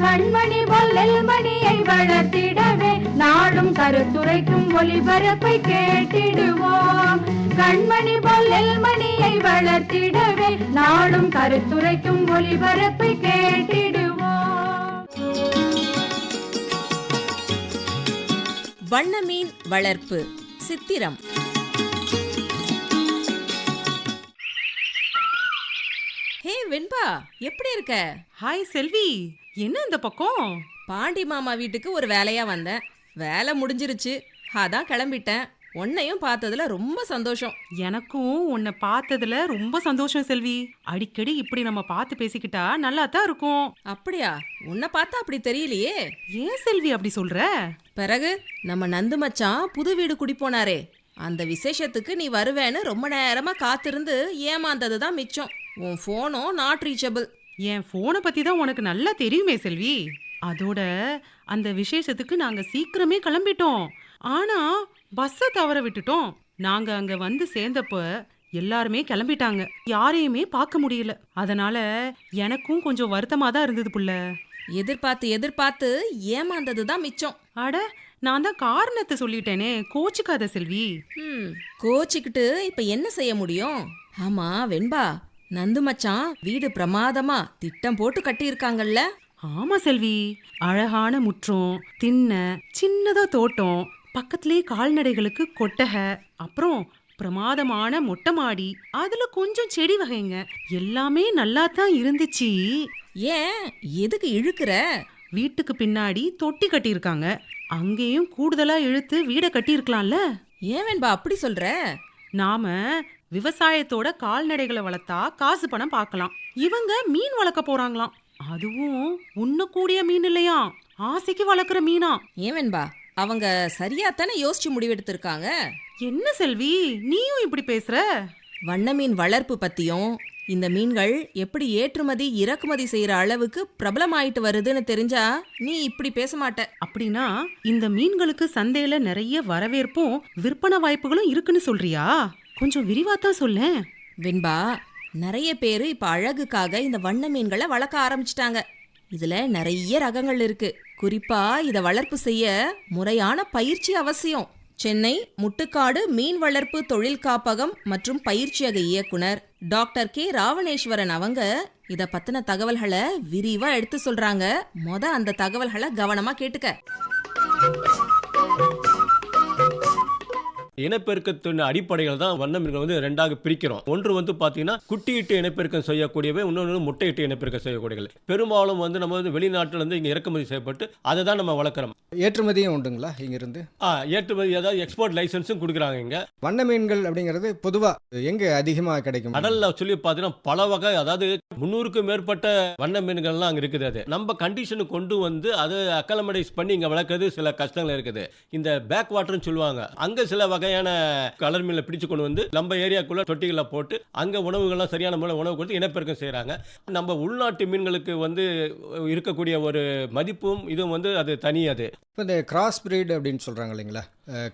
கண்மணி பொல்லில் மணியை வளர்த்திடவே நாடும் கருத்துரைக்கும் ஒளிபரப்பை கேட்டிடுவோம். கண்மணி பொல்லில் மணியை வளர்த்திடவே நாடும் கருத்துரைக்கும் ஒளிபரப்பை கேட்டிடுவோம். வண்ணமீன் வளர்ப்பு சித்திரம். ஹே வெண்பா? எப்படி இருக்க? ஹாய் செல்வி. என்ன இந்த பக்கம்? பாண்டி மாமா வீட்டுக்கு ஒரு வேலையா வந்தேன். வேலை முடிஞ்சிருச்சு. அதான் கிளம்பிட்டேன். உன்னையும் பார்த்ததுல ரொம்ப சந்தோஷம். எனக்கும் உன்னை பார்த்ததுல ரொம்ப சந்தோஷம் செல்வி. அடிக்கடி இப்படி நம்ம பார்த்து பேசிக்கிட்டா நல்லா தான் இருக்கும். அப்படியா? உன்னை பார்த்தா அப்படி தெரியலையே. ஏன் செல்வி அப்படி சொல்ற? பிறகு நம்ம நந்து மச்சான் புது வீடு குடி போனாரே. அந்த விசேஷத்துக்கு நீ வருவேன்னு ரொம்ப நேரமா காத்திருந்து ஏமாந்தது தான் மிச்சம். உன் ஃபோனும் நாட் ரீச்சபிள் என் போனை பத்தி தான் உனக்கு நல்லா தெரியுமே செல்வி. அதோட அந்த விசேஷத்துக்கு நாங்க சீக்கிரமே கிளம்பிட்டோம். ஆனா பஸ்ஸை தவற விட்டுட்டோம். நாங்க அங்க வந்து சேர்ந்தப்ப எல்லாருமே கிளம்பிட்டாங்க. யாரையுமே பார்க்க முடியல. அதனால எனக்கும் கொஞ்சம் வருத்தமா தான் இருந்தது புள்ள. எதிர்பார்த்து எதிர்பார்த்து ஏமாந்தது தான் மிச்சம். அட நான் தான் காரணத்தை சொல்லிட்டேனே. கோச்சுக்காத செல்வி. கோச்சிக்கிட்டு இப்ப என்ன செய்ய முடியும்? ஆமா வெண்பா நந்து மச்சான் வீடு பிரமாதமா திட்டம் போட்டு கட்டியிருக்காங்கல்ல. ஆமா செல்வி. அழகான முற்றம் திண்ண சின்னதா தோட்டம் பக்கத்திலே கால்நடைகளுக்கு கொட்டகை அப்புறம் பிரமாதமான மொட்டை மாடி அதுல கொஞ்சம் செடி வகைங்க. எல்லாமே நல்லா தான் இருந்துச்சு. ஏன்? எதுக்கு இழுக்கிற? வீட்டுக்கு பின்னாடி தொட்டி கட்டியிருக்காங்க. அங்கேயும் கூடுதலா இழுத்து வீடை கட்டியிருக்கலாம்ல. ஏன் வெண்பா அப்படி சொல்ற? நாம விவசாயத்தோட கால்நடைகளை வளர்த்தா காசு பணம் பார்க்கலாம். இவங்க மீன் வளர்க்க போறாங்களாம். அதுவும் உண்ணக்கூடிய மீன் இல்லையா? ஆசைக்கு வளர்க்குற மீனா? ஏன் வெண்பா அவங்க சரியா தானே யோசிச்சு முடிவெடுத்திருக்காங்க? என்ன செல்வி நீயும் இப்படி பேசுற? வண்ண மீன் வளர்ப்பு பத்தியும் இந்த மீன்கள் எப்படி ஏற்றுமதி இறக்குமதி செய்யற அளவுக்கு பிரபலமாயிட்டு வருதுன்னு தெரிஞ்சா நீ இப்படி பேச மாட்ட. அப்படின்னா இந்த மீன்களுக்கு சந்தையில நிறைய வரவேற்பும் விற்பனை வாய்ப்புகளும் இருக்குன்னு சொல்றியா? கொஞ்சம் விரிவாத்தான் சொல்ல வெண்பா நிறைய பேர் இப்ப அழகுக்காக இந்த வண்ண மீன்களை வளர்க்க ஆரம்பிச்சிட்டாங்க. இதுல நிறைய ரகங்கள் இருக்கு. குறிப்பா இதை வளர்ப்பு செய்ய முறையான பயிற்சி அவசியம். சென்னை முட்டுக்காடு மீன் வளர்ப்பு தொழில் காப்பகம் மற்றும் பயிற்சியக இயக்குனர் டாக்டர் கே ராவணேஸ்வரன் அவங்க இத பத்தின தகவல்களை விரிவா எடுத்து சொல்றாங்க. மொத அந்த தகவல்களை கவனமா கேட்டுக்க. இனப்பெருக்கத்தின் அடிப்படையில் தான் வண்ண மீன்கள் வந்து ரெண்டாக பிரிக்கிறோம். ஒன்று வந்து பார்த்தீங்கன்னா குட்டியிட்டு இனப்பெருக்கம் செய்யக்கூடியவை இன்னொன்று முட்டையிட்டு இனப்பெருக்கம் செய்யக்கூடியவை பெரும்பாலும் வந்து நம்ம வந்து வெளிநாட்டுல இருந்து இங்கே இறக்குமதி செய்யப்பட்டு அதை தான் நம்ம வளர்க்குறோம். ஏற்றுமதியும் உண்டுங்களா இங்கிருந்து? ஆ ஏற்றுமதி அதாவது எக்ஸ்போர்ட் லைசன்ஸும் கொடுக்குறாங்க இங்கே. வண்ண மீன்கள் அப்படிங்கிறது பொதுவாக எங்கே அதிகமாக கிடைக்கும்? கடல்ல சொல்லி பார்த்தீங்கன்னா பல வகை அதாவது முந்நூறுக்கும் மேற்பட்ட வண்ண மீன்கள்லாம் அங்கே இருக்குது அது. நம்ம கண்டிஷனுக்கு கொண்டு வந்து அதை அக்கலமடைஸ் பண்ணி இங்கே வளர்க்குறது சில கஷ்டங்கள் இருக்குது. இந்த பேக் வாட்டர்னு சொல்லுவாங்க. அங்கே சில வகையான கலர் மீனை பிடிச்சு கொண்டு வந்து நம்ம ஏரியாக்குள்ள தொட்டிகளை போட்டு அங்கே உணவுகள்லாம் சரியான முறையில் உணவு கொடுத்து இனப்பெருக்கம் செய்கிறாங்க நம்ம உள்நாட்டு மீன்களுக்கு வந்து இருக்கக்கூடிய ஒரு மதிப்பும் இதுவும் வந்து அது தனி அது. இப்போ இந்த கிராஸ் பிரீட் அப்படின்னு சொல்கிறாங்க இல்லைங்களா?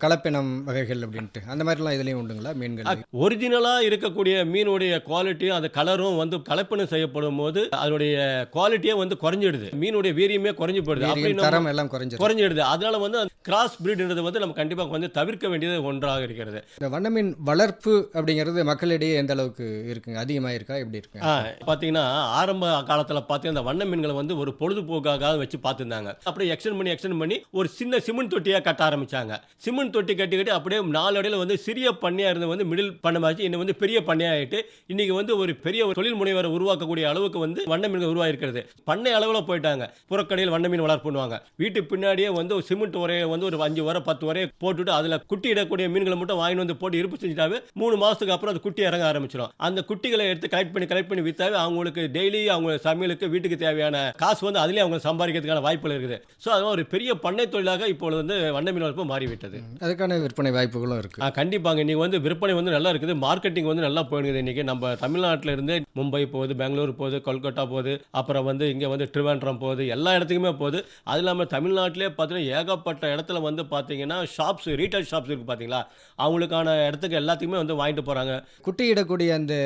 கலப்பினம் வகைகள் அப்படின்ட்டு. அந்த மாதிரிலாம் இதுலேயும் உண்டுங்களா மீன்கள்? ஒரிஜினலாக இருக்கக்கூடிய மீனுடைய குவாலிட்டியும் அந்த கலரும் வந்து கலப்பணம் செய்யப்படும் போது அதனுடைய குவாலிட்டியே வந்து குறைஞ்சிடுது. மீனுடைய வீரியமே குறைஞ்சு போயிடுது வீரியம், அப்படி தரம் எல்லாம் குறைஞ்சிரும் குறைஞ்சிடுது. அதனால வந்து கிராஸ் பிரீடுன்றது வந்து நம்ம கண்டிப்பாக வந்து தவிர்க்க வேண்டியது ஒன்றாக இருக்கிறது. இந்த வண்ண மீன் வளர்ப்பு அப்படிங்கிறது மக்களிடையே எந்த அளவுக்கு இருக்குங்க? அதிகமாக இருக்கா? எப்படி இருக்குங்க? ஆ, பார்த்தீங்கன்னா ஆரம்ப காலத்தில் பார்த்தீங்கன்னா இந்த வண்ண மீன்களை வந்து ஒரு பொழுதுபோக்காக வச்சு பார்த்துருந்தாங்க. அப்படியே எக்ஸ்டெண்ட் பண்ணி எக்ஸ்டெண்ட் பண்ணி ஒரு சின்ன சிமெண்ட் தொட்டியாக கட்ட ஆரம்பிச்சாங்க. சிமெண்ட் தொட்டி கட்டி கட்டி அப்படியே நாலு அடையில் வந்து சிறிய பண்ணையாக இருந்து வந்து மிடில் பண்ணமாச்சு இன்னும் வந்து பெரிய பண்ணையாகிட்டு இன்றைக்கி வந்து ஒரு பெரிய தொழில் முனைவரை உருவாக்கக்கூடிய அளவுக்கு வந்து வண்ண மீன்கள் உருவாகிருக்கிறது பண்ணை அளவில் போயிட்டாங்க. புறக்கடையில் வண்ண மீன் வளர்ப்பு பண்ணுவாங்க. வீட்டு பின்னாடியே வந்து ஒரு சிமெண்ட் உரையை வந்து ஒரு அஞ்சு வரை பத்து வரையை போட்டுட்டு அதில் குட்டி இடக்கூடிய மீன்களை மட்டும் வாங்கி வந்து போட்டு இருப்பு செஞ்சுட்டாவே மூணு மாதத்துக்கு அப்புறம் அது குட்டி இறங்க ஆரம்பிச்சிடும். அந்த குட்டிகளை எடுத்து கலெக்ட் பண்ணி கலெக்ட் பண்ணி வித்தாவே அவங்களுக்கு டெய்லி அவங்க சமையலுக்கு வீட்டுக்கு தேவையான காசு வந்து அதிலே அவங்க சம்பாதிக்கிறதுக்கான வாய்ப்புகள் இருக்குது. ஸோ அது ஒரு பெரிய பண்ணை தொழிலாக இப்பொழுது வந்து வண்ண மீன் வளர்ப்பு மாறிவிட்டது. அது அதுக்கான விற்பனை வாய்ப்புகளும் இருக்குது கண்டிப்பாங்க. இன்னைக்கு வந்து விற்பனை வந்து நல்லா இருக்குது. மார்க்கெட்டிங் வந்து நல்லா போயிடுது இன்னைக்கு. நம்ம தமிழ்நாட்டில் இருந்து மும்பை போகுது பெங்களூர் போகுது கொல்கட்டா போகுது அப்புறம் வந்து இங்கே வந்து திருவேண்டரம் போகுது எல்லா இடத்துக்குமே போகுது. அது இல்லாமல் தமிழ்நாட்டிலே பார்த்தீங்கன்னா ஏகப்பட்ட இடத்துல வந்து பார்த்தீங்கன்னா ஷாப்ஸ் ரீட்டைல் ஷாப்ஸ் இருக்குது பார்த்தீங்களா அவங்களுக்கான இடத்துக்கு எல்லாத்துக்குமே வந்து வாங்கிட்டு போகிறாங்க குட்டியிடக்கூடிய அந்த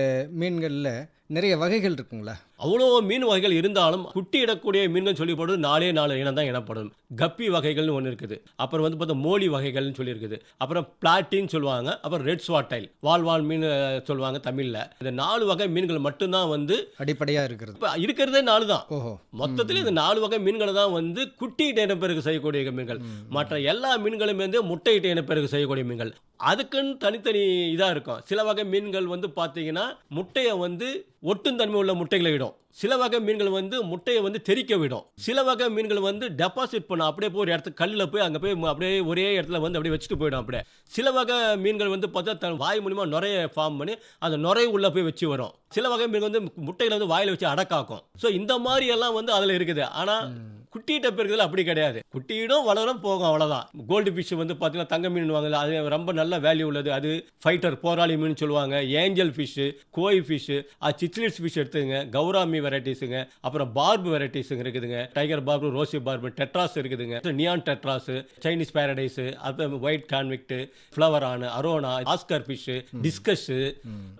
மீன்களில் நிறைய வகைகள் இருக்குங்களா? அவ்வளோ மீன் வகைகள் இருந்தாலும் குட்டி இடக்கூடிய மீன்கள் சொல்லப்படுறது நாலே நாலு இனம் தான் எனப்படும். கப்பி வகைகள்னு ஒன்று இருக்குது. அப்புறம் வந்து பார்த்தா மோலி வகைகள்னு சொல்லியிருக்குது. அப்புறம் பிளாட்டின்னு சொல்லுவாங்க. அப்புறம் ரெட் ஸ்வாட்டைல். வால் வால் மீன் சொல்லுவாங்க தமிழில். இந்த நாலு வகை மீன்கள் மட்டும்தான் வந்து அடிப்படையாக இருக்கிறது. இப்போ இருக்கிறதே நாலு தான். ஓஹோ. மொத்தத்தில் இந்த நாலு வகை மீன்களை தான் வந்து குட்டியிட்ட இனப்பெருக்கு செய்யக்கூடிய மீன்கள். மற்ற எல்லா மீன்களுமே வந்து முட்டையிட்ட இனப்பெருக்கு செய்யக்கூடிய மீன்கள். அதுக்குன்னு தனித்தனி இதாக இருக்கும். சில வகை மீன்கள் வந்து பார்த்தீங்கன்னா முட்டையை வந்து ஒட்டும் தன்மை உள்ள முட்டைகளை இடும். சில வகை மீன்கள் வந்து முட்டையை வந்து தெறிக்க விடும். சில வகை மீன்கள் வந்து டெபாசிட் பண்ணும் அப்படியே போய் ஒரு இடத்துக்கு கல்லில் போய் அங்கே போய் அப்படியே ஒரே இடத்துல வந்து அப்படியே வச்சுட்டு போயிடும் அப்படியே. சில வகை மீன்கள் வந்து பார்த்தா தன் வாய் மூலிமா நுரைய ஃபார்ம் பண்ணி அந்த நுரை உள்ளே போய் வச்சு வரும். சில வகை மீன்கள் வந்து முட்டையில் வந்து வாயில் வச்சு அடக்காக்கும். ஸோ இந்த மாதிரி எல்லாம் வந்து அதில் இருக்குது. ஆனால் குட்டிகிட்ட பெருக்கிறதுல அப்படி கிடையாது. குட்டியிடும் வளரும் போகும் அவ்வளோதான் கோல்டு ஃபிஷ் வந்து பார்த்தீங்கன்னா தங்க மீன் வாங்கல அது ரொம்ப நல்ல வேல்யூ உள்ளது. அது ஃபைட்டர் போராளி மீன் சொல்லுவாங்க ஏஞ்சல் ஃபிஷ்ஷு கோய் ஃபிஷ்ஷு அது சிச்லிட்ஸ் ஃபிஷ் எடுத்துங்க கௌராமி வெரைட்டிஸுங்க அப்புறம் பார்பு வெரைட்டிஸுங்க இருக்குதுங்க. Tiger barb rosy barb tetras இருக்குதுங்க. நியான் டெட்ராஸ் சைனீஸ் பேரடைஸ் அப்புறம் white convict flowerhorn arowana oscar fish discus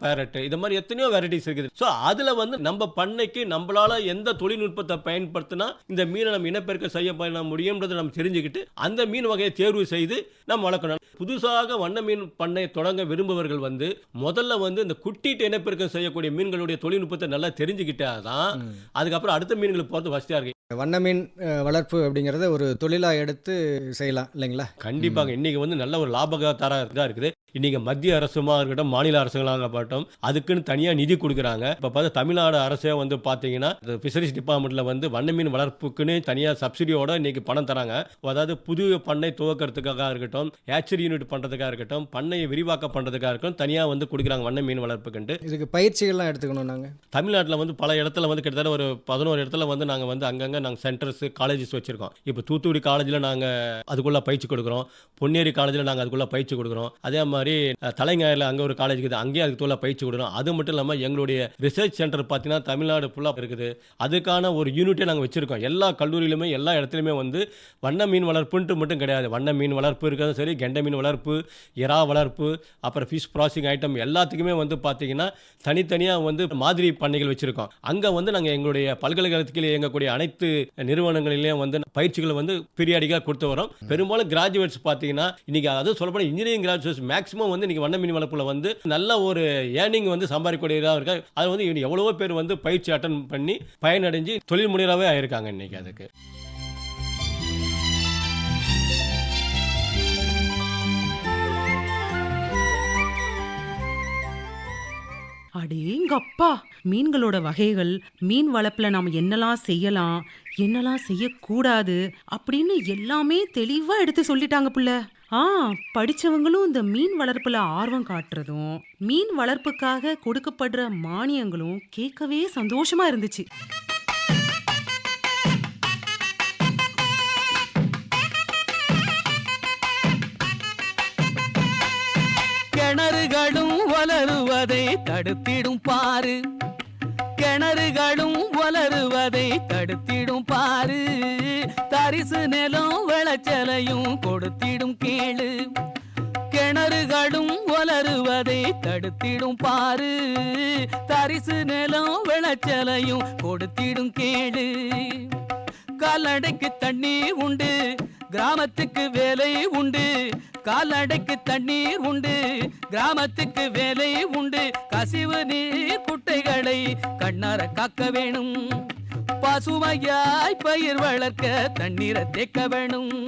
parrot இது மாதிரி எத்தனையோ வெரைட்டிஸ் இருக்குது. ஸோ அதில் வந்து நம்ம பண்ணைக்கு நம்மளால எந்த தொழில்நுட்பத்தை பயன்படுத்தினா இந்த மீனை நம்ம இனப்பெருக்கம் செய்ய பண்ண முடியும்ன்றதை நம்ம தெரிஞ்சுக்கிட்டு அந்த மீன் வகையை தேர்வு செய்து நம்ம வளர்க்கணும். புதுசாக வண்ண மீன் பண்ணை தொடங்க விரும்புபவர்கள் வந்து முதல்ல வந்து இந்த குட்டிட்டு இனப்பெருக்கம் செய்யக்கூடிய மீன்களுடைய தொழில்நுட்பத்தை நல்லா தெரிஞ்சுக்கிட்டாதான் அதுக்கப்புறம் அடுத்த மீன்களுக்கு போகிறது வசதியாக இருக்கு. வண்ண மீன் வளர்ப்பு அப்படிங்கிறத ஒரு தொழிலாக எடுத்து செய்யலாம் இல்லைங்களா? கண்டிப்பாக இன்னைக்கு வந்து நல்ல ஒரு லாபகத்தார இதாக இருக்குது. இன்னைக்கு மத்திய அரசுமா இருக்கட்டும் மாநில அரசுகளாக இருக்கட்டும் அதுக்குன்னு தனியாக நிதி கொடுக்குறாங்க. இப்போ பார்த்தா தமிழ்நாடு அரசே வந்து பார்த்தீங்கன்னா ஃபிஷரிஸ் டிபார்ட்மெண்ட்டில் வந்து வண்ண மீன் வளர்ப்புக்குன்னு தனியாக சப்சிடியோட இன்னைக்கு பணம் தராங்க. அதாவது புது பண்ணை துவக்கிறதுக்காக இருக்கட்டும் ஏச்சரி யூனிட் பண்ணுறதுக்காக இருக்கட்டும் பண்ணையை விரிவாக்கம் பண்ணுறதுக்காக இருக்கட்டும் தனியாக வந்து கொடுக்குறாங்க வண்ண மீன் வளர்ப்புக்குன்ட்டு. இதுக்கு பயிற்சிகள்லாம் எடுத்துக்கணும் நாங்கள் தமிழ்நாட்டில் வந்து பல இடத்துல வந்து கிட்டத்தட்ட ஒரு பதினோரு இடத்துல வந்து நாங்கள் வந்து அங்கங்கே நாங்கள் சென்டர்ஸ் காலேஜஸ் வச்சுருக்கோம். இப்போ தூத்துக்குடி காலேஜில் நாங்கள் அதுக்குள்ளே பயிற்சி கொடுக்குறோம். பொன்னேரி காலேஜில் நாங்கள் அதுக்குள்ளே பயிற்சி கொடுக்குறோம். அதே மாதிரி மாதிரி தலைஞாயிறில் அங்கே ஒரு காலேஜ் இருக்குது. அங்கேயும் தோல பயிற்சி கொடுக்கணும். அது மட்டும் இல்லாமல் எங்களுடைய ரிசர்ச் சென்டர் பார்த்தீங்கன்னா தமிழ்நாடு ஃபுல்லாக இருக்குது. அதுக்கான ஒரு யூனிட்டே நாங்கள் வச்சுருக்கோம். எல்லா கல்லூரியிலுமே எல்லா இடத்துலையுமே வந்து வண்ண மீன் வளர்ப்புன்ட்டு மட்டும் கிடையாது. வண்ண மீன் வளர்ப்பு இருக்கிறதும் சரி கெண்டை மீன் வளர்ப்பு இறா வளர்ப்பு அப்புறம் ஃபிஷ் ப்ராசிங் ஐட்டம் எல்லாத்துக்குமே வந்து பார்த்தீங்கன்னா தனித்தனியாக வந்து மாதிரி பண்ணைகள் வச்சுருக்கோம். அங்கே வந்து நாங்கள் எங்களுடைய பல்கலைக்கழகத்தில் இயங்கக்கூடிய அனைத்து நிறுவனங்களிலேயும் வந்து பயிற்சிகளை வந்து பீரியாடிக்காக கொடுத்து வரோம். பெரும்பாலும் கிராஜுவேட்ஸ் பார்த்தீங்கன்னா இன்னைக்கு அதாவது சொல்லப்போனால் இன்ஜினியரிங் கிராஜுவேட்ஸ் மேக்ஸிமம் வந்து இன்னைக்கு வண்ண மீன் வளர்ப்பில் வந்து நல்ல ஒரு ஏர்னிங் வந்து சம்பாதிக்கக்கூடியதாக இருக்கா? அது வந்து எவ்வளவோ பேர் வந்து பயிற்சி அட்டன் பண்ணி பயனடைஞ்சு தொழில் முனைவராகவே ஆயிருக்காங்க இன்னைக்கு அதுக்கு. அடேங்கப்பா மீன்களோட வகைகள் மீன் வளர்ப்புல நாம என்னெல்லாம் செய்யலாம் என்னெல்லாம் செய்யக்கூடாது அப்படின்னு எல்லாமே தெளிவாக எடுத்து சொல்லிட்டாங்க புள்ள. ஆ படிச்சவங்களும் இந்த மீன் வளர்ப்பில் ஆர்வம் காட்டுறதும் மீன் வளர்ப்புக்காக கொடுக்கப்படுற மானியங்களும் கேட்கவே சந்தோஷமா இருந்துச்சு. கிணறுகளும் வளருவதை தடுத்திடும் பாரு. கிணறுகளும் வளருவதை தடுத்திடும் பாரு. தரிசு நிலம் விளைச்சலையும் கொடுத்திடும் கேளு. கிணறுகளும் வளருவதை தடுத்திடும் பாரு. தரிசு நிலம் விளைச்சலையும் கொடுத்திடும் கேளு. கால்நடைக்கு தண்ணீர் உண்டு. கிராமத்துக்கு வேலை உண்டு. கால்நடைக்கு தண்ணீர் உண்டு. கிராமத்துக்கு வேலை உண்டு. கசிவு நீர் குட்டைகளை கண்ணார காக்க வேணும். பசுமையாய் பயிர் வளர்க்க தண்ணீரை தேக்க வேணும்.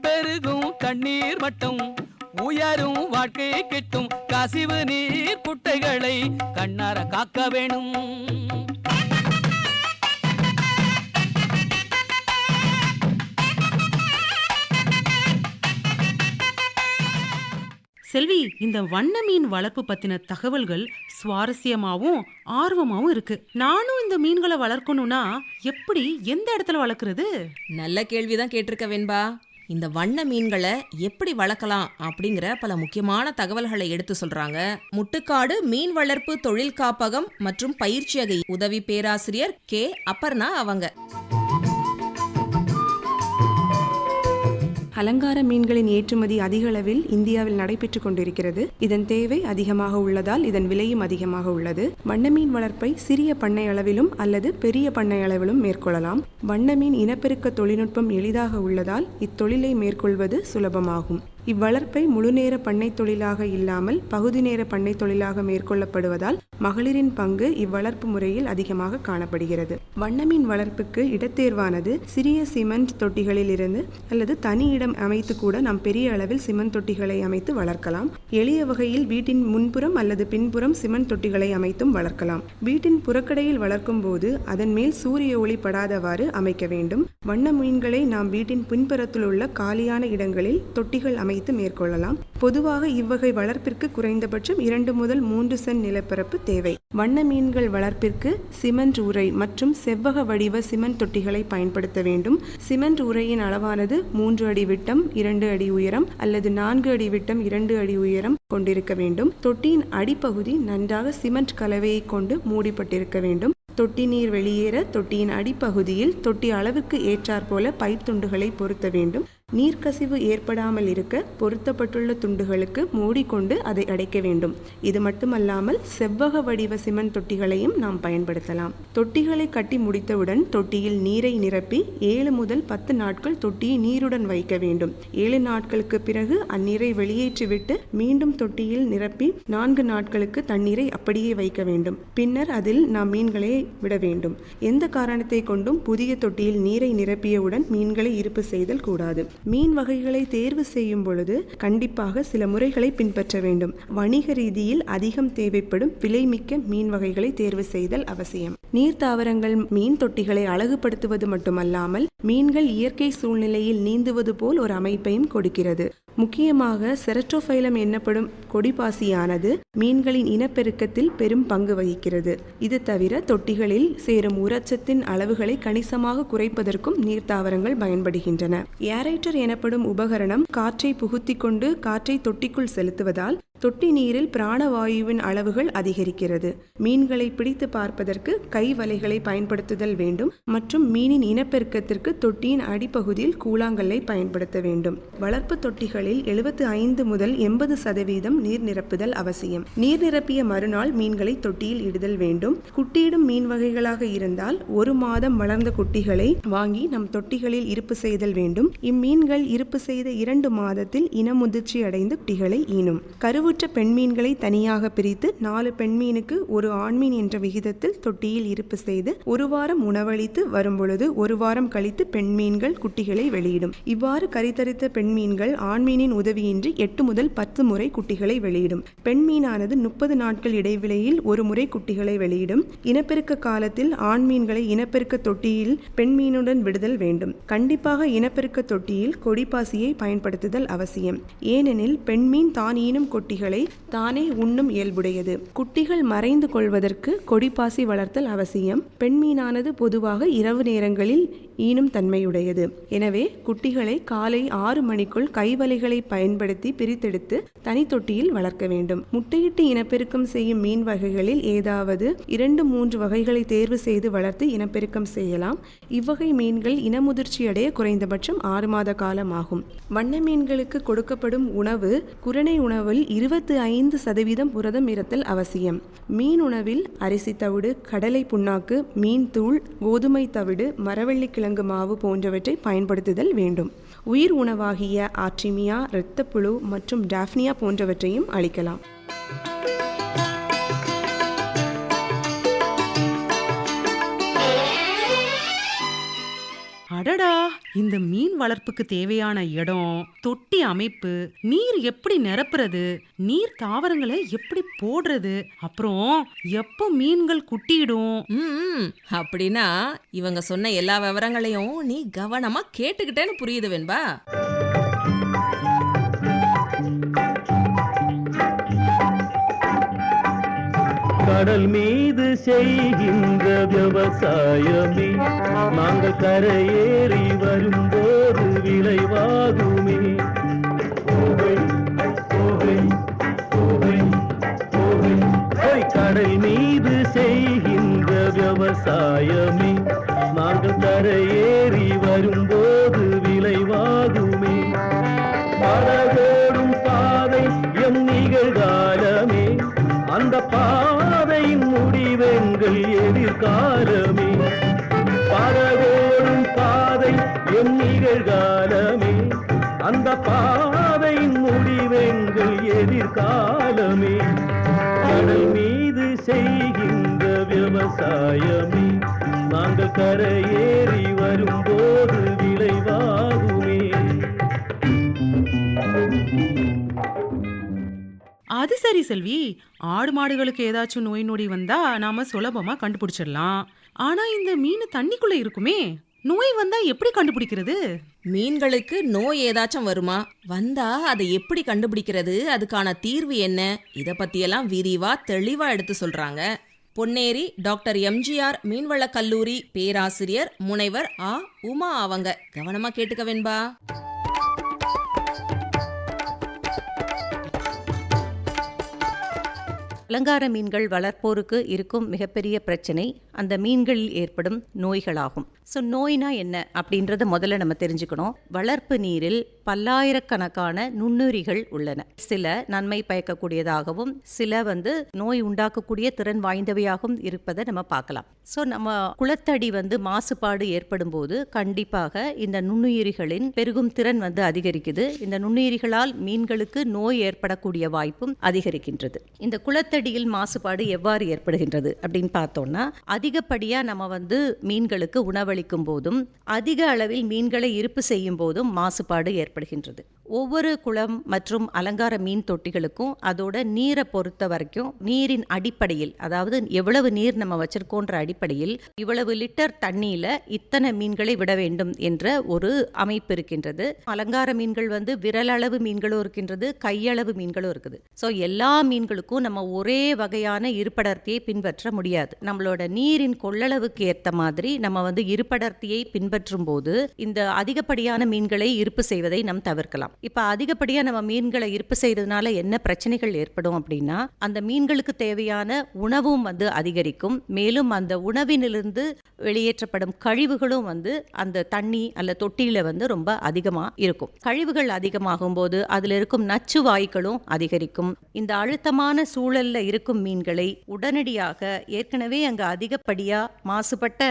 பெருகும் தண்ணீர் மட்டும் உயரும் வாழ்க்கை கிட்டும் கசிவு நீர் குட்டைகளை கண்ணார காக்க வேணும். செல்வி இந்த வண்ண மீன் வளர்ப்பு பத்தின தகவல்கள் சுவாரஸ்யமாவும் ஆர்வமாவும் இருக்கு. நானும் இந்த மீன்களை வளர்க்கணும்னா எப்படி எந்த இடத்துல வளர்க்கறது? நல்ல கேள்விதான் கேட்டிருக்க வெண்பா. இந்த வண்ண மீன்களை எப்படி வளர்க்கலாம் அப்படிங்கிற பல முக்கியமான தகவல்களை எடுத்து சொல்றாங்க. முட்டுக்காடு மீன் வளர்ப்பு தொழில் காப்பகம் மற்றும் பயிற்சியக உதவி பேராசிரியர் கே. அப்பர்ணா அவங்க. அலங்கார மீன்களின் ஏற்றுமதி அதிக அளவில் இந்தியாவில் நடைபெற்று கொண்டிருக்கிறது. இதன் தேவை அதிகமாக உள்ளதால் இதன் விலையும் அதிகமாக உள்ளது. வண்ண மீன் வளர்ப்பை சிறிய பண்ணை அளவிலும் அல்லது பெரிய பண்ணை அளவிலும் மேற்கொள்ளலாம். வண்ண மீன் இனப்பெருக்க தொழில்நுட்பம் எளிதாக உள்ளதால் இத்தொழிலை மேற்கொள்வது சுலபமாகும். இவ்வளர்ப்பை முழுநேர பண்ணை தொழிலாக இல்லாமல் பகுதி நேர பண்ணை தொழிலாக மேற்கொள்ளப்படுவதால் மகளிரின் பங்கு இவ்வளர்ப்பு முறையில் அதிகமாக காணப்படுகிறது. வண்ணமீன் வளர்ப்புக்கு இடத்தேர்வானது சிறிய சிமெண்ட் தொட்டிகளில் இருந்து அல்லது தனி இடம் அமைத்து கூட நாம் பெரிய அளவில் சிமெண்ட் தொட்டிகளை அமைத்து வளர்க்கலாம். எளிய வகையில் வீட்டின் முன்புறம் அல்லது பின்புறம் சிமெண்ட் தொட்டிகளை அமைத்தும் வளர்க்கலாம். வீட்டின் புறக்கடையில் வளர்க்கும் போது அதன் மேல் சூரிய ஒளி படாதவாறு அமைக்க வேண்டும். வண்ண மீன்களை நாம் வீட்டின் பின்புறத்தில் உள்ள காலியான இடங்களில் தொட்டிகள் வைத்து மேற்கொள்ளலாம். பொதுவாக இவ்வகை வளர்ப்பிற்கு குறைந்தபட்சம் இரண்டு முதல் மூன்று சென் நிலப்பரப்பு தேவை. வண்ண மீன்கள் வளர்ப்பிற்கு சிமெண்ட் உரை மற்றும் செவ்வக வடிவ சிமெண்ட் தொட்டிகளை பயன்படுத்த வேண்டும். சிமெண்ட் உரையின் அளவானது மூன்று அடி விட்டம் இரண்டு அடி உயரம் அல்லது நான்கு அடி விட்டம் இரண்டு அடி உயரம் கொண்டிருக்க வேண்டும். தொட்டியின் அடிப்பகுதி நன்றாக சிமெண்ட் கலவையை கொண்டு மூடிப்பட்டிருக்க வேண்டும். தொட்டி நீர் வெளியேற தொட்டியின் அடிப்பகுதியில் தொட்டி அளவுக்கு ஏற்றாற்போல பைப் துண்டுகளை பொருத்த வேண்டும். நீர்க்கசிவு ஏற்படாமல் இருக்க பொருத்தப்பட்டுள்ள துண்டுகளுக்கு மூடிக்கொண்டு அதை அடைக்க வேண்டும். இது மட்டுமல்லாமல் செவ்வக வடிவ சிமெண்ட் தொட்டிகளையும் நாம் பயன்படுத்தலாம். தொட்டிகளை கட்டி முடித்தவுடன் தொட்டியில் நீரை நிரப்பி ஏழு முதல் பத்து நாட்கள் தொட்டியை நீருடன் வைக்க வேண்டும். ஏழு நாட்களுக்கு பிறகு அந்நீரை வெளியேற்றிவிட்டு மீண்டும் தொட்டியில் நிரப்பி நான்கு நாட்களுக்கு தண்ணீரை அப்படியே வைக்க வேண்டும். பின்னர் அதில் நாம் மீன்களை விட வேண்டும். எந்த காரணத்தை கொண்டும் புதிய தொட்டியில் நீரை நிரப்பியவுடன் மீன்களை இருப்பு செய்தல் கூடாது. மீன் வகைகளை தேர்வு செய்யும் பொழுது கண்டிப்பாக சில முறைகளை பின்பற்ற வேண்டும். வணிக ரீதியில் அதிகம் தேவைப்படும் விலைமிக்க மீன் வகைகளை தேர்வு செய்தல் அவசியம். நீர் தாவரங்கள் மீன் தொட்டிகளை அழகுபடுத்துவது மட்டுமல்லாமல் மீன்கள் இயற்கை சூழ்நிலையில் நீந்துவது போல் ஒரு அமைப்பையும் கொடுக்கிறது. முக்கியமாக செரட்டோஃபைலம் என்னப்படும் கொடிபாசியானது மீன்களின் இனப்பெருக்கத்தில் பெரும் பங்கு வகிக்கிறது. இது தவிர தொட்டிகளில் சேரும் உரச்சத்தின் அளவுகளை கணிசமாக குறைப்பதற்கும் நீர்த்தாவரங்கள் பயன்படுகின்றன. ஏரைட்டர் எனப்படும் உபகரணம் காற்றை புகுத்தி கொண்டு காற்றை தொட்டிக்குள் செலுத்துவதால் தொட்டி நீரில் பிராணவாயுவின் அளவுகள் அதிகரிக்கிறது. மீன்களை பிடித்து பார்ப்பதற்கு கை வலைகளை பயன்படுத்துதல் வேண்டும் மற்றும் மீனின் இனப்பெருக்கத்திற்கு தொட்டியின் அடிப்பகுதியில் கூழாங்கல்லை பயன்படுத்த வேண்டும். வளர்ப்பு தொட்டிகளில் எழுபத்து ஐந்து முதல் எண்பது சதவீதம் நீர் நிரப்புதல் அவசியம். நீர் நிரப்பிய மறுநாள் மீன்களை தொட்டியில் இடுதல் வேண்டும். குட்டியிடும் மீன் வகைகளாக இருந்தால் ஒரு மாதம் வளர்ந்த குட்டிகளை வாங்கி நம் தொட்டிகளில் இருப்பு செய்தல் வேண்டும். இம்மீன்கள் இருப்பு செய்த இரண்டு மாதத்தில் இனமுதிர்ச்சி அடைந்து குட்டிகளை ஈனும். கருவுற்ற பெண்மீன்களை தனியாக பிரித்து நாலு பெண்மீனுக்கு ஒரு ஆண்மீன் என்ற விகிதத்தில் தொட்டியில் இருப்பு செய்து ஒரு வாரம் உணவளித்து வரும்பொழுது ஒரு வாரம் கழித்து பெண்மீன்கள் குட்டிகளை வெளியிடும். இவ்வாறு கரித்தரித்த பெண்மீன்கள் ஆண்மீனின் உதவியின்றி எட்டு முதல் பத்து முறை குட்டிகளை வெளியிடும். பெண்மீனானது முப்பது நாட்கள் இடைவெளியில் ஒரு முறை குட்டிகளை வெளியிடும். இனப்பெருக்க காலத்தில் ஆண்மீன்களை இனப்பெருக்க தொட்டியில் பெண்மீனுடன் விடுதல் வேண்டும். கண்டிப்பாக இனப்பெருக்க தொட்டியில் கொடிப்பாசியை பயன்படுத்துதல் அவசியம். ஏனெனில் பெண்மீன் தான் ஈனும் கொட்டி குட்டிகளை தானே உண்ணும் இயல்புடையது. குட்டிகள் மறைந்து கொள்வதற்கு கொடிப்பாசி வளர்த்தல் அவசியம். பெண் மீனானது பொதுவாக இரவு நேரங்களில் ஈனும் தன்மையுடையது. எனவே குட்டிகளை காலை ஆறு மணிக்குள் கைவலைகளை பயன்படுத்தி பிரித்தெடுத்து தனி தொட்டியில் வளர்க்க வேண்டும். முட்டையிட்டு இனப்பெருக்கம் செய்யும் மீன் வகைகளில் ஏதாவது இரண்டு மூன்று வகைகளை தேர்வு செய்து வளர்த்து இனப்பெருக்கம் செய்யலாம். இவ்வகை மீன்கள் இனமுதிர்ச்சியடைய குறைந்தபட்சம் ஆறு மாத காலம் ஆகும் வண்ண மீன்களுக்கு கொடுக்கப்படும் உணவு குரணை உணவில் இரு இருபத்தி ஐந்து சதவீதம் புரதம் இரத்தல் அவசியம். மீன் உணவில் அரிசி தவிடு கடலை புண்ணாக்கு மீன் தூள் கோதுமை தவிடு மரவள்ளி கிழங்கு மாவு போன்றவற்றை பயன்படுத்துதல் வேண்டும். உயிர் உணவாகிய ஆற்றிமியா இரத்தப்புழு மற்றும் டாஃப்னியா போன்றவற்றையும் அளிக்கலாம். அடடா இந்த மீன் வளர்ப்புக்கு தேவையான இடம் தொட்டி அமைப்பு நீர் எப்படி நிரப்புறது நீர் தாவரங்களை எப்படி போடுறது அப்புறம் எப்போ மீன்கள் குட்டியிடும்? ம் அப்படின்னா இவங்க சொன்ன எல்லா விவரங்களையும் நீ கவனமா கேட்டுக்கிட்டேன்னு புரியுது வெண்பா. கடல் மீது செய்கின்ற விவசாயமே. நாங்கள் கரையேறி வரும்போது விளைவாகுமே. கடல் மீது செய்கின்ற விவசாயமே. நாங்கள் கரையேறி வரும்போது விளைவாகுமே. படகோடும் பாதை எம் நிகழ்காலமே. அந்த பாதையின் முடிவெங்கள் எதிர்காலமே. பரவோடும் பாதை என் நிகழ்காலமே. அந்த பாதையின் முடிவெங்கள் எதிர்காலமே. கடல் மீது செய்கின்ற விவசாயமே. நாங்கள் கரையேறி வரும்போது விளைவாகுமே. thank you அது சரி செல்வி. ஆடு மாடுகளுக்கு ஏதாச்சும் நோய் நொடி வந்தா நாம சுலபமா கண்டுபிடிச்சிடலாம். ஆனா இந்த மீன் தண்ணிக்குள்ள இருக்குமே. நோய் வந்தா எப்படி கண்டுபிடிக்கிறது? மீன்களுக்கு நோய் ஏதாச்சும் வருமா? வந்தா அதை எப்படி கண்டுபிடிக்கிறது? அதுக்கான தீர்வு என்ன? இத பத்தியெல்லாம் விரிவா தெளிவா எடுத்து சொல்றாங்க. பொன்னேரி டாக்டர் எம்ஜிஆர் மீன்வள கல்லூரி பேராசிரியர் முனைவர் ஆ உமா அவங்க. கவனமா கேட்டுக்க வேண்பா. அலங்கார மீன்கள் வளர்ப்போருக்கு இருக்கும் மிகப்பெரிய பிரச்சனை அந்த மீன்களில் ஏற்படும் நோய்களாகும். ஸோ நோய்னா என்ன? அப்படின்றத முதல்ல நம்ம தெரிஞ்சுக்கணும். வளர்ப்பு நீரில் பல்லாயிரக்கணக்கான நுண்ணுயிரிகள் உள்ளன. சில நன்மை பயக்கக்கூடியதாகவும் சில வந்து நோய் உண்டாக்கக்கூடிய திறன் வாய்ந்தவையாகவும் இருப்பதை நம்ம பார்க்கலாம். ஸோ நம்ம குளத்தடி வந்து மாசுபாடு ஏற்படும் போது கண்டிப்பாக இந்த நுண்ணுயிரிகளின் பெருகும் திறன் வந்து அதிகரிக்குது. இந்த நுண்ணுயிரிகளால் மீன்களுக்கு நோய் ஏற்படக்கூடிய வாய்ப்பும் அதிகரிக்கின்றது. இந்த குளத்தடியில் மாசுபாடு எவ்வாறு ஏற்படுகின்றது அப்படின்னு பார்த்தோம்னா அதிகப்படியாக நம்ம வந்து மீன்களுக்கு உணவளிக்கும் போதும் அதிக அளவில் மீன்களை இருப்பு செய்யும் போதும் மாசுபாடு ஏற்படும் ஏற்படுகின்றது ஒவ்வொரு குளம் மற்றும் அலங்கார மீன் தொட்டிகளுக்கும் அதோட நீரை பொறுத்த வரைக்கும் நீரின் அடிப்படையில் அதாவது எவ்வளவு நீர் நம்ம வச்சிருக்கோன்ற அடிப்படையில் இவ்வளவு லிட்டர் தண்ணியில இத்தனை மீன்களை விட வேண்டும் என்ற ஒரு அமைப்பு இருக்கின்றது. அலங்கார மீன்கள் வந்து விரலளவு மீன்களும் இருக்கின்றது கையளவு மீன்களும் இருக்குது. ஸோ எல்லா மீன்களுக்கும் நம்ம ஒரே வகையான இருப்படர்த்தியை பின்பற்ற முடியாது. நம்மளோட நீரின் கொள்ளளவுக்கு ஏற்ற மாதிரி நம்ம வந்து இருப்படர்த்தியை பின்பற்றும் போது இந்த அதிகப்படியான மீன்களை இருப்பு செய்வதை நாம் தவிர்க்கலாம். இப்போ அதிகப்படியாக நம்ம மீன்களை இருப்பு செய்யறதுனால என்ன பிரச்சனைகள் ஏற்படும் அப்படின்னா அந்த மீன்களுக்கு தேவையான உணவும் வந்து அதிகரிக்கும். மேலும் அந்த உணவினிலிருந்து வெளியேற்றப்படும் கழிவுகளும் வந்து அந்த தண்ணி அல்ல தொட்டியில வந்து ரொம்ப அதிகமாக இருக்கும். கழிவுகள் அதிகமாகும் போது அதில் இருக்கும் நச்சு வாயுக்களும் அதிகரிக்கும். இந்த அழுத்தமான சூழல்ல இருக்கும் மீன்களை உடனடியாக ஏற்கனவே அங்கு அதிகப்படியா மாசுபட்ட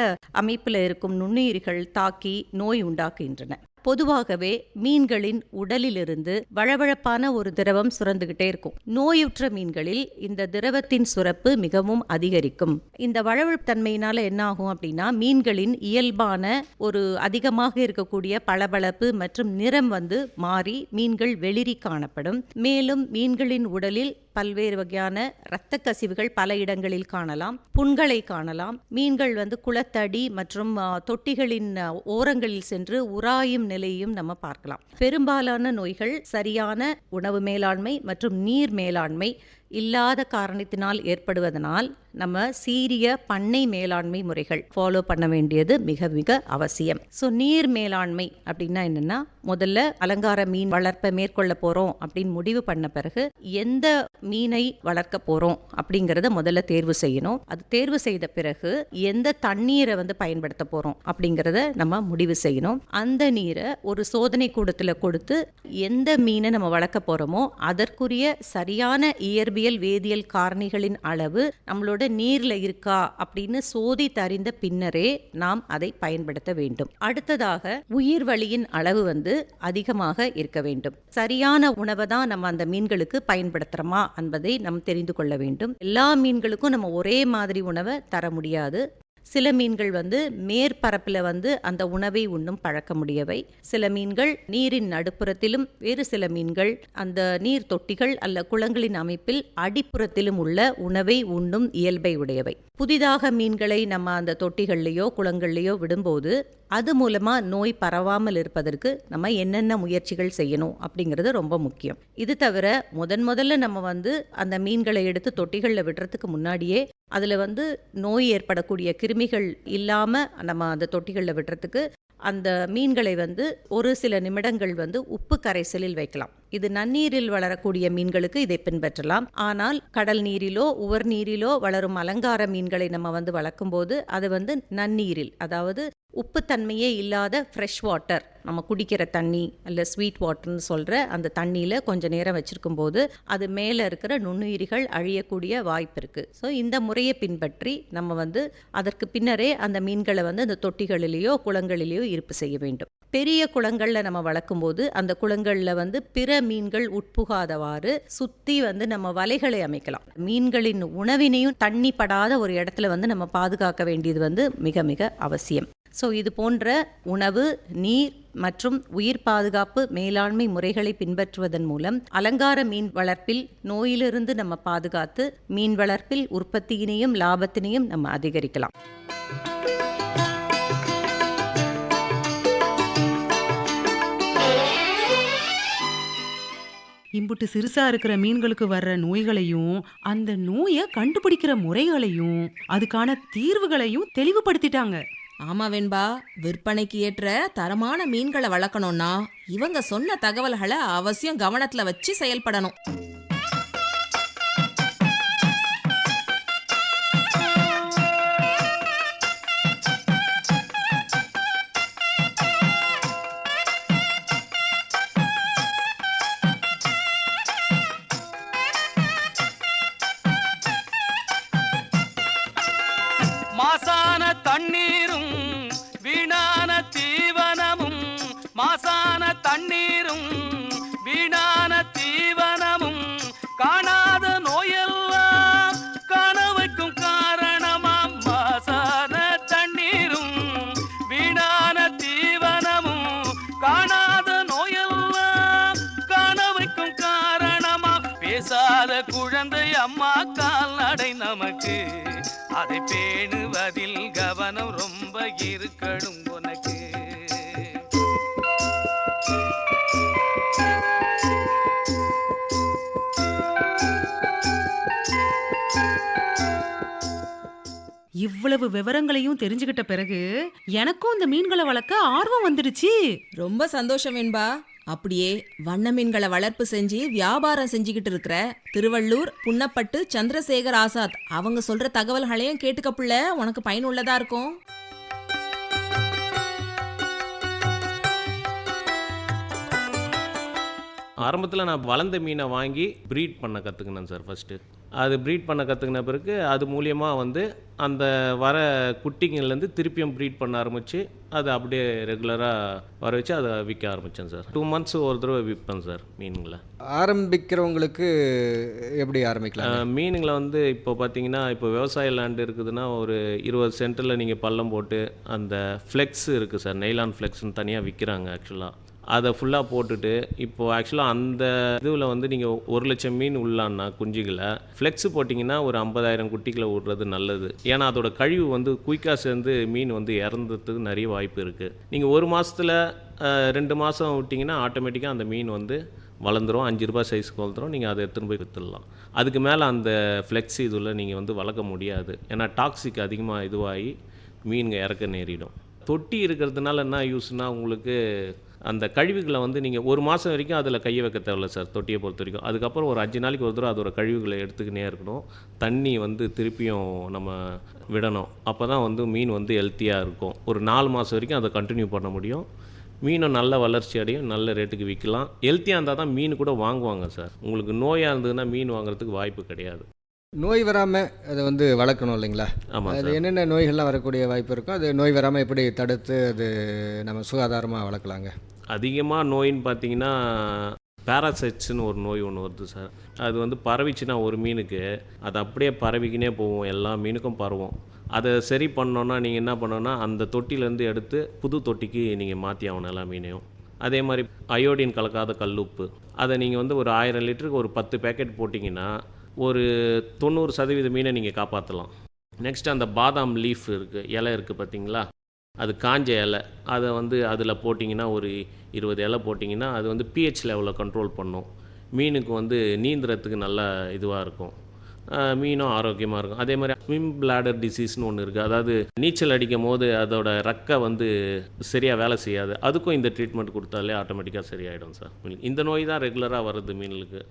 அமைப்பில் இருக்கும் நுண்ணுயிர்கள் தாக்கி நோய் உண்டாக்குகின்றன. பொதுவாகவே மீன்களின் உடலிலிருந்து வழவழப்பான ஒரு திரவம் சுரந்துகிட்டே இருக்கும். நோயுற்ற மீன்களில் இந்த திரவத்தின் சுரப்பு மிகவும் அதிகரிக்கும். இந்த வழவழத்தன்மையினால என்ன ஆகும் அப்படின்னா மீன்களின் இயல்பான ஒரு அதிகமாக இருக்கக்கூடிய பளபளப்பு மற்றும் நிறம் வந்து மாறி மீன்கள் வெளிரி காணப்படும். மேலும் மீன்களின் உடலில் பல்வேறு வகையான இரத்த கசிவுகள் பல இடங்களில் காணலாம் புண்களை காணலாம். மீன்கள் வந்து குளத்தடி மற்றும் தொட்டிகளின் ஓரங்களில் சென்று உராயும் நிலையையும் நம்ம பார்க்கலாம். பெரும்பாலான நோய்கள் சரியான உணவு மேலாண்மை மற்றும் நீர் மேலாண்மை இல்லாத காரணத்தினால் ஏற்படுவதனால் நம்ம சீரிய பண்ணை மேலாண்மை முறைகள் ஃபாலோ பண்ண வேண்டியது மிக மிக அவசியம். ஸோ நீர் மேலாண்மை அப்படின்னா என்னென்னா முதல்ல அலங்கார மீன் வளர்ப்பை மேற்கொள்ள போகிறோம் அப்படின்னு முடிவு பண்ண பிறகு எந்த மீனை வளர்க்க போகிறோம் அப்படிங்கிறத முதல்ல தேர்வு செய்யணும். அது தேர்வு செய்த பிறகு எந்த தண்ணீரை வந்து பயன்படுத்த போகிறோம் அப்படிங்கிறத நம்ம முடிவு செய்யணும். அந்த நீரை ஒரு சோதனை கூடத்தில் கொடுத்து எந்த மீனை நம்ம வளர்க்க போகிறோமோ அதற்குரிய சரியான இயற்பு இயற்பியல் வேதியியல் காரணிகளின் அளவு நம்மளோட நீர்ல இருக்கா அப்படின்னு சோதித்து அறிந்த பின்னரே நாம் அதை பயன்படுத்த வேண்டும். அடுத்ததாக உயிர் வழியின் அளவு வந்து அதிகமாக இருக்க வேண்டும். சரியான உணவை தான் நம்ம அந்த மீன்களுக்கு பயன்படுத்துறோமா என்பதை நாம் தெரிந்து கொள்ள வேண்டும். எல்லா மீன்களுக்கும் நம்ம ஒரே மாதிரி உணவை தர முடியாது. சில மீன்கள் வந்து மேற்பரப்பில் வந்து அந்த உணவை உண்ணும் பழக்க முடியவை சில மீன்கள் நீரின் நடுப்புறத்திலும் வேறு சில மீன்கள் அந்த நீர் தொட்டிகள் அல்ல குளங்களின் அமைப்பில் அடிப்புறத்திலும் உள்ள உணவை உண்ணும் இயல்பை உடையவை. புதிதாக மீன்களை நம்ம அந்த தொட்டிகள்லையோ குளங்கள்லையோ விடும்போது அது மூலமாக நோய் பரவாமல் இருப்பதற்கு நம்ம என்னென்ன முயற்சிகள் செய்யணும் அப்படிங்கிறது ரொம்ப முக்கியம். இது தவிர முதன் முதல்ல நம்ம வந்து அந்த மீன்களை எடுத்து தொட்டிகளில் விடுறதுக்கு முன்னாடியே அதில் வந்து நோய் ஏற்படக்கூடிய கிருமிகள் இல்லாமல் நம்ம அந்த தொட்டிகளில் விடுறதுக்கு அந்த மீன்களை வந்து ஒரு சில நிமிடங்கள் வந்து உப்பு கரைசலில் வைக்கலாம். இது நன்னீரில் வளரக்கூடிய மீன்களுக்கு இதை பின்பற்றலாம். ஆனால் கடல் நீரிலோ உவர் நீரிலோ வளரும் அலங்கார மீன்களை நம்ம வந்து வளர்க்கும்போது அது வந்து நன்னீரில் அதாவது உப்புத்தன்மையே இல்லாத ஃப்ரெஷ் வாட்டர் நம்ம குடிக்கிற தண்ணி அல்ல ஸ்வீட் வாட்டர்னு சொல்கிற அந்த தண்ணியில் கொஞ்ச நேரம் வச்சுருக்கும் போது அது மேலே இருக்கிற நுண்ணுயிரிகள் அழியக்கூடிய வாய்ப்பு இருக்குது ஸோ இந்த முறையை பின்பற்றி நம்ம வந்து அதற்கு பின்னரே அந்த மீன்களை வந்து அந்த தொட்டிகளிலேயோ குளங்களிலேயோ இருப்பு செய்ய வேண்டும். பெரிய குளங்களில் நம்ம வளர்க்கும்போது அந்த குளங்களில் வந்து பிற மீன்கள் உட்புகாதவாறு சுற்றி வந்து நம்ம வலைகளை அமைக்கலாம். மீன்களின் உணவினையும் தண்ணி படாத ஒரு இடத்துல வந்து நம்ம பாதுகாக்க வேண்டியது வந்து மிக மிக அவசியம். ஸோ இது போன்ற உணவு நீர் மற்றும் உயிர் பாதுகாப்பு மேலாண்மை முறைகளை பின்பற்றுவதன் மூலம் அலங்கார மீன் வளர்ப்பில் நோயிலிருந்து நம்ம பாதுகாத்து மீன் வளர்ப்பில் உற்பத்தியினையும் லாபத்தினையும் நம்ம அதிகரிக்கலாம். இம்புட்டு சிறுசா இருக்கிற மீன்களுக்கு வர்ற நோய்களையும் அந்த நோயை கண்டுபிடிக்கிற முறைகளையும் அதுக்கான தீர்வுகளையும் தெளிவுபடுத்திட்டாங்க. ஆமா வெண்பா விற்பனைக்கு ஏற்ற தரமான மீன்களை வளர்க்கணும்னா இவங்க சொன்ன தகவல்களை அவசியம் கவனத்துல வச்சு செயல்படணும். இவ்வளவு விவரங்களையும் தெரிஞ்சுக்கிட்ட பிறகு எனக்கும் இந்த மீன்களை வளர்க்க ஆர்வம் வந்துடுச்சு. ரொம்ப சந்தோஷம் வெண்பா. அப்படியே வண்ண மீன்களை வளர்ப்பு செஞ்சு வியாபாரம் செஞ்சுக்கிட்டு இருக்கிற திருவள்ளூர் புன்னப்பட்டு சந்திரசேகர் ஆசாத் அவங்க சொல்ற தகவல்களையும் கேட்டுக்க புள்ள உனக்கு பயனுள்ளதா இருக்கும். ஆரம்பத்தில் நான் வளர்ந்த மீனை வாங்கி ப்ரீட் பண்ண கற்றுக்கினேன் சார் ஃபஸ்ட்டு அது ப்ரீட் பண்ண கற்றுக்கின பிறகு அது மூலியமாக வந்து அந்த வர குட்டிங்கள்லேருந்து திருப்பியும் ப்ரீட் பண்ண ஆரம்பித்து அதை அப்படியே ரெகுலராக வர வச்சு அதை விற்க ஆரம்பித்தேன் சார். டூ மந்த்ஸ் ஒரு தடவை விற்பேன் சார் மீனுங்களை ஆரம்பிக்கிறவங்களுக்கு எப்படி ஆரம்பிக்கலாம் மீனுங்களை வந்து இப்போ பார்த்தீங்கன்னா இப்போ விவசாய லேண்ட் இருக்குதுன்னா ஒரு இருபது சென்டரில் நீங்கள் பள்ளம் போட்டு அந்த ஃப்ளெக்ஸ் இருக்குது சார் நெய்லான் ஃப்ளெக்ஸ்னு தனியாக விற்கிறாங்க ஆக்சுவலாக அதை ஃபுல்லாக போட்டுட்டு இப்போது ஆக்சுவலாக அந்த இதுவில் வந்து நீங்கள் ஒரு லட்சம் மீன் உள்ளான்னா குஞ்சுகளை ஃப்ளெக்ஸ் போட்டிங்கன்னா ஒரு ஐம்பதாயிரம் குட்டிகளை விடுறது நல்லது. ஏன்னா அதோட கழிவு வந்து குயிக்காக சேர்ந்து மீன் வந்து இறந்ததுக்கு நிறைய வாய்ப்பு இருக்குது நீங்கள் ஒரு மாதத்தில் ரெண்டு மாதம் விட்டிங்கன்னா ஆட்டோமேட்டிக்காக அந்த மீன் வந்து வளர்ந்துரும். அஞ்சு ரூபாய் சைஸுக்கு வளர்ந்துரும். நீங்கள் அதை எடுத்துன்னு போய் விற்றுடலாம் அதுக்கு மேலே அந்த ஃப்ளெக்ஸ் இதில் நீங்கள் வந்து வளர்க்க முடியாது. ஏன்னா டாக்ஸிக் அதிகமாக இதுவாகி மீன்கள் இறக்க நேரிடும். தொட்டி இருக்கிறதுனால என்ன யூஸ்னால் உங்களுக்கு அந்த கழிவுகளை வந்து நீங்கள் ஒரு மாதம் வரைக்கும் அதில் கையை வைக்க தேவையில்ல சார் தொட்டியை பொறுத்த வரைக்கும். அதுக்கப்புறம் ஒரு அஞ்சு நாளைக்கு ஒரு தடவை அதோட கழிவுகளை எடுத்துக்கினே இருக்கணும். தண்ணி வந்து திருப்பியும் நம்ம விடணும். அப்போ தான் வந்து மீன் வந்து ஹெல்த்தியாக இருக்கும். ஒரு நாலு மாதம் வரைக்கும் அதை கண்டினியூ பண்ண முடியும். மீனும் நல்ல வளர்ச்சி அடையும் நல்ல ரேட்டுக்கு விற்கலாம். ஹெல்த்தியாக இருந்தால் தான் மீன் கூட வாங்குவாங்க சார். உங்களுக்கு நோயாக இருந்ததுன்னா மீன் வாங்குறதுக்கு வாய்ப்பு கிடையாது. நோய் வராமல் அதை வந்து வளர்க்கணும் இல்லைங்களா? ஆமாம் அது என்னென்ன நோய்கள்லாம் வரக்கூடிய வாய்ப்பு இருக்கும் அது நோய் வராமல் எப்படி தடுத்து அது நம்ம சுகாதாரமாக வளர்க்கலாங்க? அதிகமாக நோயின்னு பார்த்தீங்கன்னா பேராசைட்ஸ்னு ஒரு நோய் ஒன்று வருது சார். அது வந்து பரவிச்சுன்னா ஒரு மீனுக்கு அது அப்படியே பரவிக்கினே போகும் எல்லா மீனுக்கும் பரவும். அதை சரி பண்ணோன்னா நீங்கள் என்ன பண்ணணும்னா அந்த தொட்டிலேருந்து எடுத்து புது தொட்டிக்கு நீங்கள் மாற்றி ஆகணும் எல்லா மீனையும். அதே மாதிரி அயோடின் கலக்காத கல்லுப்பு அதை நீங்கள் வந்து ஒரு ஆயிரம் லிட்டருக்கு ஒரு பத்து பேக்கெட் போட்டிங்கன்னா ஒரு தொண்ணூறு சதவீத மீனை நீங்கள் காப்பாற்றலாம் நெக்ஸ்ட் அந்த பாதாம் லீஃப் இருக்குது இலை இருக்குது பார்த்தீங்களா அது காஞ்ச இலை. அதை வந்து அதில் போட்டிங்கன்னா ஒரு இருபது இலை போட்டிங்கன்னா அது வந்து பிஹெச் லெவலில் கண்ட்ரோல் பண்ணும். மீனுக்கு வந்து நீந்துறதுக்கு நல்ல இதுவாக இருக்கும். மீனும் ஆரோக்கியமாக இருக்கும். அதே மாதிரி ஸ்விம் பிளாடர் டிசீஸ்னு ஒன்று இருக்குது அதாவது நீச்சல் அடிக்கும் போது அதோட ரக்கை வந்து சரியாக வேலை செய்யாது. அதுக்கும் இந்த ட்ரீட்மெண்ட் கொடுத்தாலே ஆட்டோமேட்டிக்காக சரியாயிடும் சார் மீன் இந்த நோய் தான் ரெகுலராக வருது மீனுக்கு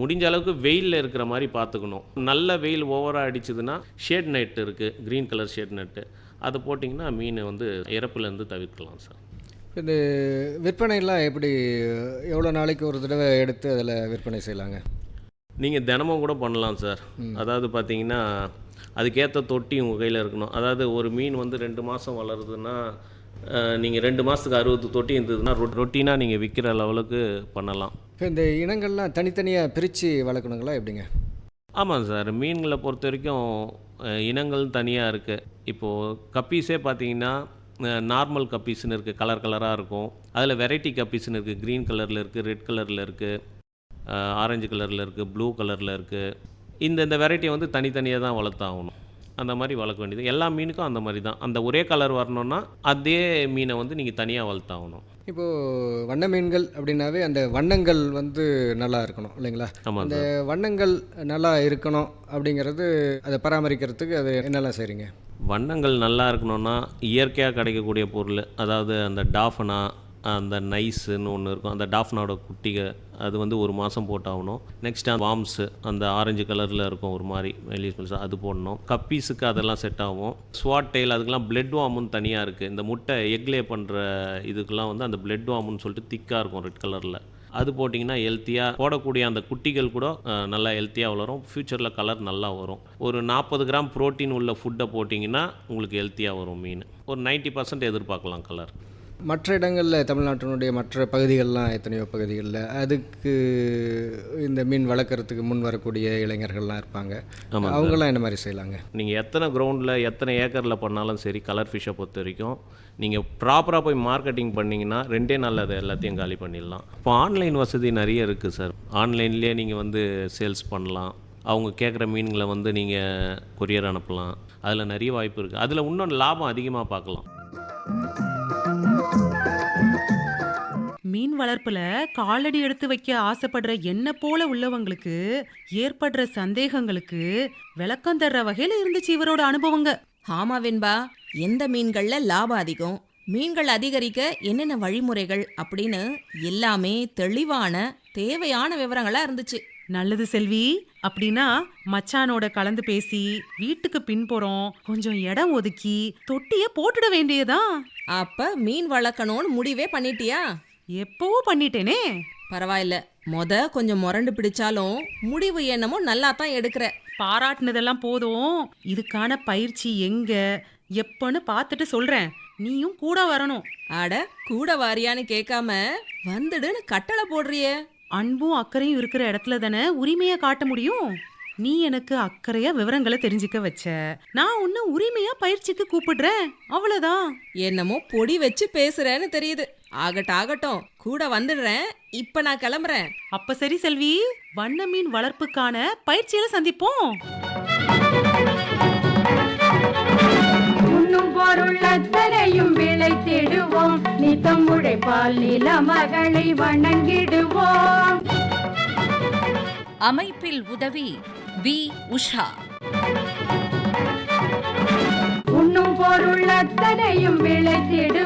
முடிஞ்ச அளவுக்கு வெயிலில் இருக்கிற மாதிரி பார்த்துக்கணும். நல்ல வெயில் ஓவராக அடிச்சதுன்னா ஷேட் நெட் இருக்குது க்ரீன் கலர் ஷேட் நெட்டு அதை போட்டிங்கன்னா மீன் வந்து இறப்புலேருந்து தவிர்க்கலாம் சார் இந்த விற்பனைலாம் எப்படி எவ்வளோ நாளைக்கு ஒரு தடவை எடுத்து அதில் விற்பனை செய்யலாங்க? நீங்கள் தினமும் கூட பண்ணலாம் சார். அதாவது பார்த்தீங்கன்னா அதுக்கேற்ற தொட்டி உங்கள் கையில் இருக்கணும். அதாவது ஒரு மீன் வந்து ரெண்டு மாதம் வளருதுன்னா நீங்கள் ரெண்டு மாதத்துக்கு அறுபது தொட்டி இருந்ததுன்னா ரொட்டீனாக நீங்கள் விற்கிற லெவலுக்கு பண்ணலாம். இப்போ இந்த இனங்கள்லாம் தனித்தனியாக பிரித்து வளர்க்கணுங்களா எப்படிங்க? ஆமாம் சார். மீன்களை பொறுத்த வரைக்கும் இனங்கள் தனியாக இருக்குது இப்போது கப்பீஸே பார்த்தீங்கன்னா நார்மல் கப்பீஸ்னு இருக்குது கலர் கலராக இருக்கும். அதில் வெரைட்டி கப்பீஸ்னு இருக்குது க்ரீன் கலரில் இருக்குது ரெட் கலரில் இருக்குது ஆரஞ்சு கலரில் இருக்குது ப்ளூ கலரில் இருக்குது இந்த இந்த வெரைட்டியை வந்து தனித்தனியாக தான் வளர்த்தாகணும். அந்த மாதிரி வளர்க்க வேண்டியது. எல்லா மீனுக்கும் அந்த மாதிரி தான். அந்த ஒரே கலர் வரணும்னா அதே மீனை வந்து நீங்கள் தனியாக வளர்த்தாகணும். இப்போது வண்ண மீன்கள் அப்படின்னாவே அந்த வண்ணங்கள் வந்து நல்லா இருக்கணும் இல்லைங்களா? அந்த வண்ணங்கள் நல்லா இருக்கணும் அப்படிங்கிறது அதை பராமரிக்கிறதுக்கு அது என்னெல்லாம் செய்கிறீங்க வண்ணங்கள் நல்லா இருக்கணும்னா இயற்கையாக கிடைக்கக்கூடிய பொருள் அதாவது அந்த டாஃபனா அந்த நைஸுன்னு ஒன்று இருக்கும். அந்த டாஃப்னோட குட்டிக அது வந்து ஒரு மாதம் போட்டாகணும். நெக்ஸ்ட் வாம்ஸு அந்த ஆரஞ்சு கலரில் இருக்கும் ஒரு மாதிரி மெலிஸ் அது போடணும். கப்பீஸுக்கு அதெல்லாம் செட் ஆகும். ஸ்வாட் டெயில் அதுக்கெல்லாம் பிளட் வாமுன்னு தனியாக இருக்குது இந்த முட்டை எக்லே பண்ணுற இதுக்கெல்லாம் வந்து அந்த பிளட் வாமுன்னு சொல்லிட்டு திக்காக இருக்கும் ரெட் கலரில் அது போட்டிங்கன்னா ஹெல்த்தியாக போடக்கூடிய அந்த குட்டிகள் கூட நல்லா ஹெல்த்தியாக வளரும். ஃப்யூச்சரில் கலர் நல்லா வரும். ஒரு நாற்பது கிராம் புரோட்டீன் உள்ள ஃபுட்டை போட்டிங்கன்னா உங்களுக்கு ஹெல்த்தியாக வரும் மீன். ஒரு 90% பர்சன்ட் எதிர்பார்க்கலாம் கலர் மற்ற இடங்களில் தமிழ்நாட்டினுடைய மற்ற பகுதிகள்லாம் எத்தனையோ பகுதிகளில் அதுக்கு இந்த மீன் வளர்க்குறதுக்கு முன் வரக்கூடிய இளைஞர்கள்லாம் இருப்பாங்க. அவங்கெல்லாம் என்ன மாதிரி செய்யலாங்க? நீங்கள் எத்தனை கிரவுண்டில் எத்தனை ஏக்கரில் பண்ணாலும் சரி கலர் ஃபிஷ்ஷை பொறுத்த வரைக்கும் நீங்கள் ப்ராப்பராக போய் மார்க்கெட்டிங் பண்ணிங்கன்னா ரெண்டே நாளில் அதை எல்லாத்தையும் காலி பண்ணிடலாம். இப்போ ஆன்லைன் வசதி நிறைய இருக்குது சார் ஆன்லைன்லேயே நீங்கள் வந்து சேல்ஸ் பண்ணலாம். அவங்க கேட்குற மீன்களை வந்து நீங்கள் கொரியர் அனுப்பலாம். அதில் நிறைய வாய்ப்பு இருக்குது அதில் இன்னும் லாபம் அதிகமாக பார்க்கலாம். மீன் வளர்ப்புல காலடி எடுத்து வைக்க ஆசைப்படுற என்ன போல உள்ளவங்களுக்கு ஏற்படுற சந்தேகங்களுக்கு விளக்கம் தர்ற வகையில இருந்துச்சு இவரோட அனுபவங்க. ஆமா வெண்பா எந்த மீன்கள்ல லாபம் அதிகம் மீன்கள் அதிகரிக்க என்னென்ன வழிமுறைகள் அப்படின்னு எல்லாமே தெளிவான தேவையான விவரங்களா இருந்துச்சு. நல்லது செல்வி அப்படின்னா மச்சானோட கலந்து பேசி வீட்டுக்கு பின்புறம் கொஞ்சம் இடம் ஒதுக்கி தொட்டிய போட்டுட வேண்டியதான் அப்ப மீன் வளர்க்கணும்னு முடிவே பண்ணிட்டியா? எப்பவோ பண்ணிட்டேனே. பரவாயில்ல. மொத கொஞ்சம் முரண்டு பிடிச்சாலும் முடிவு என்னமோ நல்லா தான் எடுக்கிற. பாராட்டுனதெல்லாம் போதும். இதுக்கான பயிற்சி எங்க? எப்பன்னு பார்த்துட்டு சொல்றேன். நீயும் கூட வரணும். அட கூட வாரியான்னு கேட்காம வந்துடுன்னு கட்டளை போடுறியே. அன்பும் அக்கறையும் இருக்கிற இடத்துல தானே உரிமையை காட்ட முடியும்? நீ எனக்கு அக்கறையா விவரங்களை தெரிஞ்சுக்க வச்ச. நான் உன்னை உரிமையா பயிற்சிக்கு கூப்பிடுறேன். அவ்வளவுதான். என்னமோ பொடி வச்சு பேசுறேன்னு தெரியுது. ஆகட்டும் ஆகட்டும். கூட வந்துடுறேன். இப்ப நான் கிளம்புறேன். அப்ப சரி செல்வி வண்ண மீன் வளர்ப்புக்கான பயிற்சியில சந்திப்போம். பொருள் அத்தனையும் விளைத்திடுவோம் நித்தம் உழைப்பால் நில மகளை வணங்கிடுவோம். அமைப்பில் உதவி வி. உஷா. உண்ணும் பொருள் அத்தனையும் விளைத்திடுவோம்